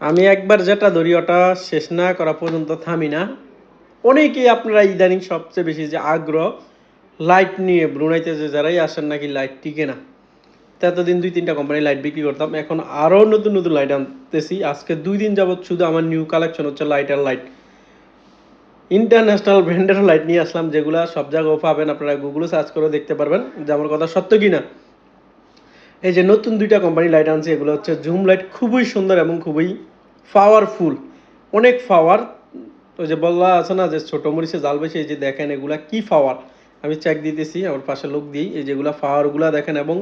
আমি একবার যেটা ধরি, ওটা শেষ না করা পর্যন্ত থামি না। অনেকেই আপনারা ইদানিং সবচেয়ে বেশি যে আগ্রহ, লাইট নিয়ে ব্রুনাইতে যে যারাই আসেন নাকি লাইট টিকে না। এতদিন দুই তিনটা কোম্পানি লাইট বিক্রি করতাম, এখন আরও নতুন নতুন লাইট আনতেছি। আজকে দুই দিন যাবৎ শুধু আমার নিউ কালেকশন হচ্ছে লাইট আর লাইট ইন্টারন্যাশনাল ব্র্যান্ডের লাইট নিয়ে আসলাম, যেগুলো সব জায়গায় পাবেন আপনারা গুগলে সার্চ করে দেখতে পারবেন যে আমার কথা সত্য কি না এই যে নতুন দুইটা কোম্পানি লাইট আনছে, এগুলো হচ্ছে জুম লাইট খুবই সুন্দর এবং খুবই পাওয়ারফুল অনেক পাওয়ার ওই যে বললা আছে না যে ছোটো মরিচে জাল বেশি, এই যে দেখেন এগুলা কি পাওয়ার আমি চেক দিতেছি, আমার পাশে লোক দিই, এই যেগুলা পাওয়ারগুলা দেখেন এবং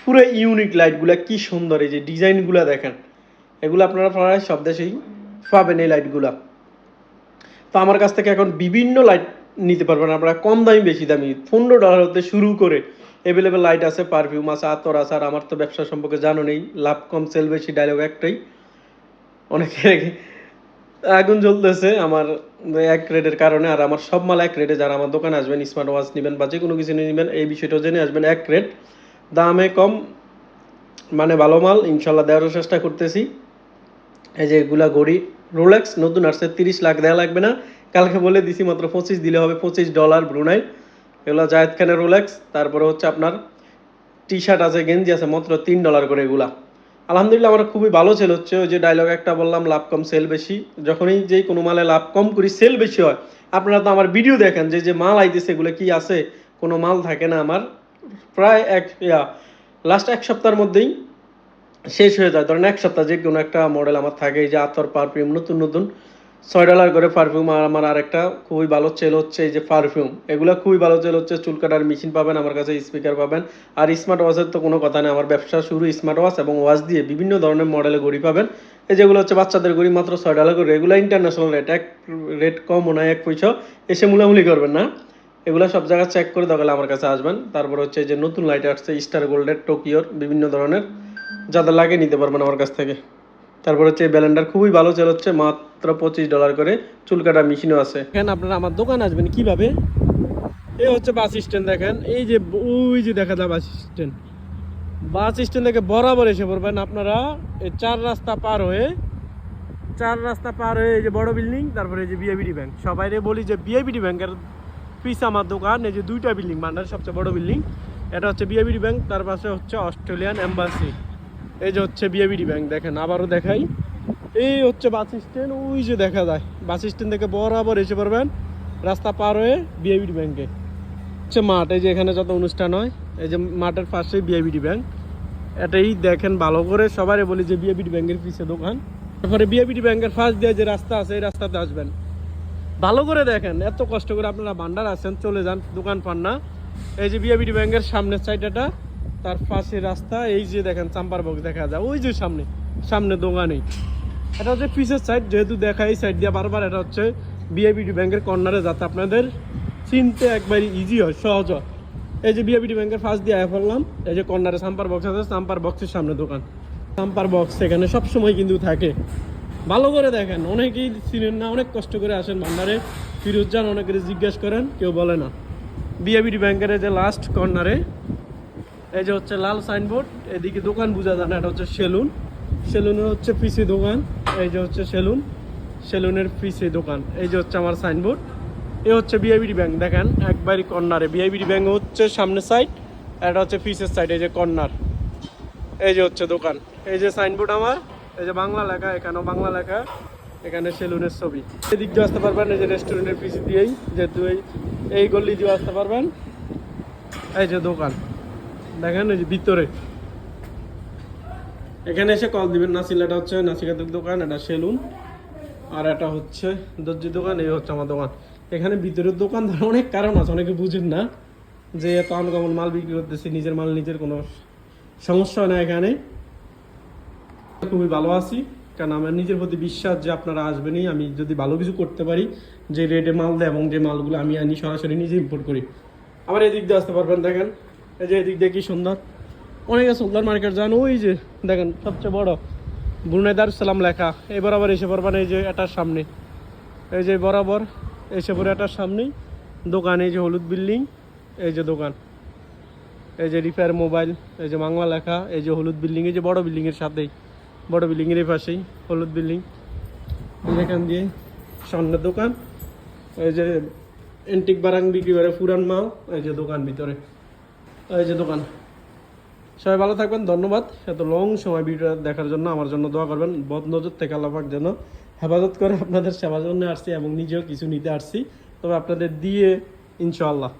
পুরো ইউনিক লাইটগুলা কি সুন্দর, এই যে ডিজাইনগুলা দেখেন। এগুলো আপনারা প্রায় সব দেশেই পাবেন এই লাইটগুলা তো আমার কাছ থেকে এখন বিভিন্ন লাইট নিতে পারবেন, আপনারা কম দামি, বেশি দামি, পনেরো ডলার হতে শুরু করে অ্যাভেলেবেল লাইট আছে পারফিউম আছে, আতর আছে, আর আমার তো ব্যবসা সম্পর্কে জানো নেই। লাভ কম সেল বেশি ডায়লগ একটাই। অনেকে আগুন জ্বলতেছে আমার এক রেটের কারণে, আর আমার সব মাল এক রেটে যারা আমার দোকানে আসবেন স্মার্ট ওয়াচ নেবেন বা যে কোনো কিছু নেবেন, এই বিষয়টাও জেনে আসবেন, এক রেট দামে কম মানে ভালো মাল ইনশাল্লাহ দেওয়ার চেষ্টা করতেছি। এই যে এগুলা ঘড়ি রোলেক্স নতুন আসছে, তিরিশ লাখ দেওয়া লাগবে না। কালকে বলে দিছি মাত্র পঁচিশ, দিলে হবে পঁচিশ ডলার ব্রুনাই এগুলো জায়েদ খানের রোলেক্স, তারপরে হচ্ছে আপনার টি শার্ট আছে, গেঞ্জি আছে, মাত্র তিন ডলার করে এগুলা। আলহামদুলিল্লাহ আমার খুবই ভালো সেল হচ্ছে, ওই যে ডায়লগ একটা বললাম, লাভ কম সেল বেশি। যখনই যেই কোনো মালে লাভ কম করি সেল বেশি হয়। আপনারা তো আমার ভিডিও দেখেন, যে যে মাল আইতেছে, এগুলো কি আছে? কোনো মাল থাকে না আমার। প্রায় এক লাস্ট এক সপ্তাহের মধ্যেই শেষ হয়ে যায়। ধরেন এক সপ্তাহ যে কোনো একটা মডেল আমার থাকে, এই যে আতর পারফিউম নতুন নতুন। ছয় ডলার করে পারফিউম আর আমার আরেকটা খুবই ভালো চেল হচ্ছে এই যে পারফিউম এগুলো খুবই ভালো চেল হচ্ছে, চুল কাটার মেশিন পাবেন, আমার কাছে স্পিকার পাবেন। আর স্মার্ট ওয়াচের তো কোনো কথা নেই, আমার ব্যবসা শুরু স্মার্ট ওয়াচ এবং ওয়াচ দিয়ে বিভিন্ন ধরনের মডেলের ঘড়ি পাবেন। এই যেগুলো হচ্ছে বাচ্চাদের ঘড়ি মাত্র ছয় ডলার করে, এগুলো ইন্টারন্যাশনাল রেট এক রেট কম নয় এক পয়সা এসে মুলামুলি করবেন না। এগুলো সব জায়গায় চেক করে দরকার আমার কাছে আসবেন। তারপর হচ্ছে যে নতুন লাইট আসছে স্টার গোল্ডের টোকিওর বিভিন্ন ধরনের। যাদের লাগে নিতে পারবেন আমার কাছ থেকে। তারপর হচ্ছে ব্যালেন্ডার খুবই ভালো সেল হচ্ছে, মাত্র পঁচিশ ডলার করে। চুল কাটা মেশিনও আছে। এখানে আপনারা আমার দোকান আসবেন কীভাবে? এই হচ্ছে বাস স্ট্যান্ড দেখেন। এই যে ওই যে দেখা যায় বাস স্ট্যান্ড বাস স্ট্যান্ড থেকে বরাবর এসে পড়বেন আপনারা। এই চার রাস্তা পার হয়ে, চার রাস্তা পার হয়ে এই যে বড় বিল্ডিং তারপরে এই যে বিআইবিডি ব্যাংক সবাইরে বলি যে বিআইবিডি ব্যাংকের পিস আমার দোকান, এই যে দুইটা বিল্ডিং মান্ডার সবচেয়ে বড় বিল্ডিং এটা হচ্ছে বিআইবিডি ব্যাংক তার পাশে হচ্ছে অস্ট্রেলিয়ান এম্বাসি এই যে হচ্ছে বিআইবিডি ব্যাংক দেখেন, আবারও দেখাই। এই হচ্ছে বাস স্ট্যান্ড ওই যে দেখা যায়। বাস স্ট্যান্ড থেকে বরাবর এসে পড়বেন রাস্তা পার হয়ে বিআইবিডি ব্যাংকে হচ্ছে মাঠ, এই যে এখানে যত অনুষ্ঠান হয়, এই যে মাঠের পাশেই বিআইবিডি ব্যাংক এটাই দেখেন ভালো করে সবারই বলি যে বিআইবিডি ব্যাংকের পিছিয়ে দোকান। তারপরে বিআইবিডি ব্যাংকের ফার্স্ট দিয়ে যে রাস্তা আছে, এই রাস্তাতে আসবেন। ভালো করে দেখেন, এত কষ্ট করে আপনারা ভান্ডার আছেন, চলে যান, দোকান পান না। এই যে বিআইবিডি ব্যাংকের সামনের সাইডটা তার পাশে রাস্তা, এই যে দেখেন চাম্পার বক্স দেখা যায়, ওই যে সামনে সামনে দোকানেই। এটা হচ্ছে পিসের সাইড যেহেতু দেখা এই সাইড দিয়ে বারবার, এটা হচ্ছে বিআইবিডি ব্যাংকের কর্নারে যাতে আপনাদের চিনতে একবারই ইজি হয়, সহজ হয়। এই যে বিআইবিডি ব্যাংকের ফার্স্ট দিয়ে আয়া পড়লাম, এই যে কর্নারে সাম্পার বক্স আছে সাম্পার বক্সের সামনে দোকান। সাম্পার বক্স এখানে সব সময় কিন্তু থাকে। ভালো করে দেখেন, অনেকেই চিনেন না, অনেক কষ্ট করে আসেন ভান্ডারে। ফিরোজ যান অনেকের জিজ্ঞেস করেন, কেউ বলে না। বিআইবিডি ব্যাংকের যে লাস্ট কর্নারে এই যে হচ্ছে লাল সাইনবোর্ড, এদিকে দোকান বোঝা যায় না, এটা হচ্ছে সেলুন। সেলুনের হচ্ছে পিসি দোকান, এই যে হচ্ছে সেলুন, সেলুনের পিসি দোকান, এই যে হচ্ছে আমার সাইনবোর্ড। এ হচ্ছে বিআইবিডি ব্যাংক, দেখেন, একবারই কর্নারে। বিআইবিডি ব্যাংক হচ্ছে সামনের সাইড এটা হচ্ছে পিসের সাইড এই যে কর্নার। এই যে হচ্ছে দোকান। এই যে সাইনবোর্ড আমার, এই যে বাংলা লেখা, এখানেও বাংলা লেখা, এখানে সেলুনের ছবি। এদিক দিয়ে আসতে পারবেন, এই যে রেস্টুরেন্টের পিসি দিয়েই, যেহেতু এই গল্লি দিয়ে আসতে পারবেন। এই যে দোকান। দেখেন এই যে ভিতরে। এখানে এসে কল দিবেন। নাসিল এটা হচ্ছে নাসিকাতের দোকান, এটা সেলুন। আর এটা হচ্ছে দর্জির দোকান, এই হচ্ছে আমার দোকান। এখানে ভিতরের দোকান ধর অনেক কারণ আছে, অনেকে বুঝেন না। যে এত আনকমন মাল বিক্রি করতেছি, নিজের মাল নিজের কোনো সমস্যা না এখানে। খুবই ভালো আছি, কারণ আমার নিজের প্রতি বিশ্বাস যে আপনারা আসবেনই। আমি যদি ভালো কিছু করতে পারি, যে রেটে মাল দেয় এবং যে মালগুলো আমি আনি, সরাসরি নিজে ইম্পোর্ট করি। আবার এদিক দিয়ে আসতে পারবেন, দেখেন। এই যে এদিক কি সুন্দর অনেকে সুন্দর মার্কেট যান ওই যে দেখেন সবচেয়ে বড় ব্রুনাই দারুসালাম লেখা এই বরাবর এসে পড়বেন এই যে এটার সামনে এই যে বরাবর এসে পড়ে এটার সামনেই দোকান এই যে হলুদ বিল্ডিং এই যে দোকান এই যে রিপেয়ার মোবাইল এই যে বাংলা লেখা এই যে হলুদ বিল্ডিং এই যে বড় বিল্ডিংয়ের সাথেই বড় বিল্ডিংয়ের এই পাশেই হলুদ বিল্ডিং এখান দিয়ে স্বর্ণের দোকান এই যে এন্টিক বারাং বিক্রি করে পুরান মাল এই যে দোকান ভিতরে এই যে দোকান। সবাই ভালো থাকবেন, ধন্যবাদ। এত লং সময় ভিডিও দেখার জন্য আমার জন্য দোয়া করবেন। বদ নজর থেকে আল্লাপাক যেন হেফাজত করে আপনাদের সেবার জন্য আসছি এবং নিজেও কিছু নিতে আসছি। তবে আপনাদের দিয়ে ইনশাআল্লাহ।